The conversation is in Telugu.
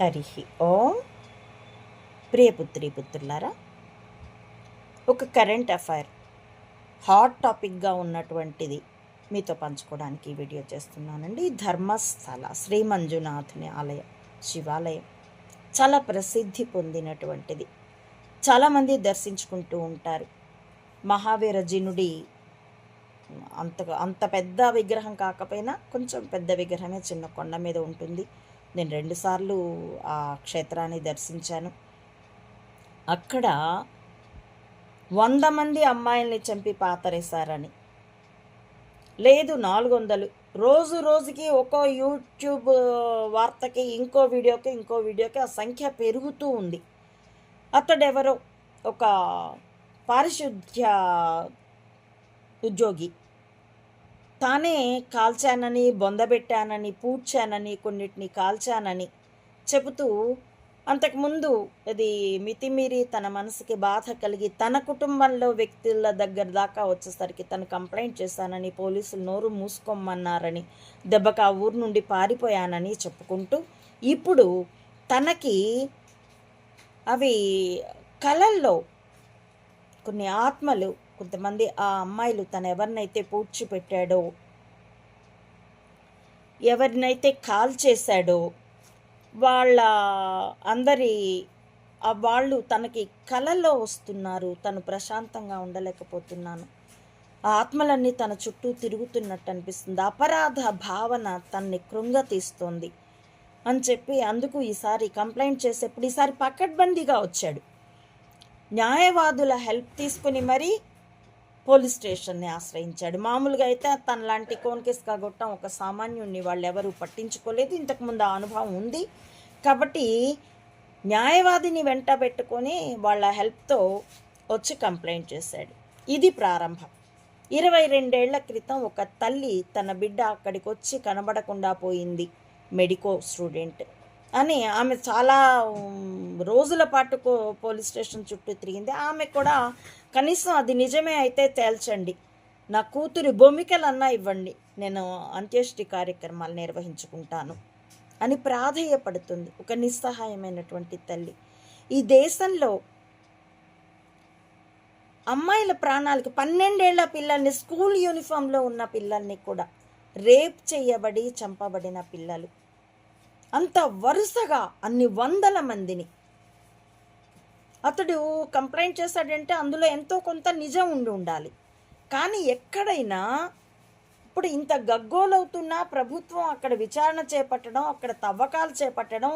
హరి ఓం. ప్రియపుత్రి పుత్రులారా ఒక కరెంట్ అఫైర్ హాట్ టాపిక్గా ఉన్నటువంటిది మీతో పంచుకోవడానికి వీడియో చేస్తున్నానండి. ధర్మస్థల శ్రీ మంజునాథుని ఆలయం శివాలయం. చాలా ప్రసిద్ధి పొందినటువంటిది. చాలామంది దర్శించుకుంటూ ఉంటారు. మహావీర జినుడి అంత అంత పెద్ద విగ్రహం కాకపోయినా కొంచెం పెద్ద విగ్రహమే చిన్న కొండ మీద ఉంటుంది. నేను రెండుసార్లు ఆ క్షేత్రాన్ని దర్శించాను. అక్కడ వంద మంది అమ్మాయిల్ని చంపి పాతరేశారని. లేదు నాలుగు వందలు. రోజు రోజుకి ఒక్కో యూట్యూబ్ వార్తకి ఇంకో వీడియోకి ఇంకో వీడియోకి ఆ సంఖ్య పెరుగుతూ ఉంది. అతడెవరో? ఒక పారిశుద్ధ్య ఉద్యోగి. తానే కాల్చానని బొందబెట్టానని పూడ్చానని కొన్నిటిని కాల్చానని చెబుతూ అంతకుముందు అది మితిమీరి తన మనసుకి బాధ కలిగి తన కుటుంబంలో వ్యక్తుల దగ్గర దాకా వచ్చేసరికి తను కంప్లైంట్ చేశానని పోలీసులు నోరు మూసుకోమన్నారని దెబ్బకు ఆ ఊరు నుండి పారిపోయానని చెప్పుకుంటూ ఇప్పుడు తనకి అవి కళల్లో కొన్ని ఆత్మలు కొంతమంది ఆ అమ్మాయిలు తను ఎవరినైతే పూడ్చిపెట్టాడో ఎవరినైతే కాల్ చేశాడో వాళ్ళ అందరి వాళ్ళు తనకి కళల్లో వస్తున్నారు తను ప్రశాంతంగా ఉండలేకపోతున్నాను. ఆ ఆత్మలన్నీ తన చుట్టూ తిరుగుతున్నట్టు అనిపిస్తుంది అపరాధ భావన తన్ని కృంగతీస్తోంది అని చెప్పి అందుకు ఈసారి కంప్లైంట్ చేసేప్పుడు ఈసారి పకడ్బందీగా వచ్చాడు. న్యాయవాదుల హెల్ప్ తీసుకుని మరీ పోలీస్ స్టేషన్ని ఆశ్రయించాడు. మామూలుగా అయితే తన లాంటి కోన్కేస్ కాగొట్టం ఒక సామాన్యుడిని వాళ్ళు ఎవరూ పట్టించుకోలేదు ఇంతకుముందు ఆ అనుభవం ఉంది. కాబట్టి న్యాయవాదిని వెంట పెట్టుకొని వాళ్ళ హెల్ప్తో వచ్చి కంప్లైంట్ చేశాడు. ఇది ప్రారంభం. ఇరవై రెండేళ్ళ క్రితం ఒక తల్లి తన బిడ్డ అక్కడికి వచ్చి కనబడకుండా పోయింది. Medico student. అని ఆమె చాలా రోజుల పాటు పోలీస్ స్టేషన్ చుట్టూ తిరిగింది. ఆమె కూడా కనీసం అది నిజమే అయితే తేల్చండి. నా కూతురి భూమికలన్నా ఇవ్వండి. నేను అంత్యేష్టి కార్యక్రమాలు నిర్వహించుకుంటాను అని ప్రాధేయపడుతుంది ఒక నిస్సహాయమైనటువంటి తల్లి. ఈ దేశంలో అమ్మాయిల ప్రాణాలకు పన్నెండేళ్ళ పిల్లల్ని స్కూల్ యూనిఫామ్లో ఉన్న పిల్లల్ని కూడా రేప్ చేయబడి చంపబడిన పిల్లలు. అంత వరుసగా అన్ని వందల మందిని. అతడు కంప్లైంట్ చేశాడంటే అందులో ఎంతో కొంత నిజం ఉండి ఉండాలి. కానీ ఎక్కడైనా ఇప్పుడు ఇంత గగ్గోలవుతున్నా ప్రభుత్వం అక్కడ విచారణ చేపట్టడం అక్కడ తవ్వకాలు చేపట్టడం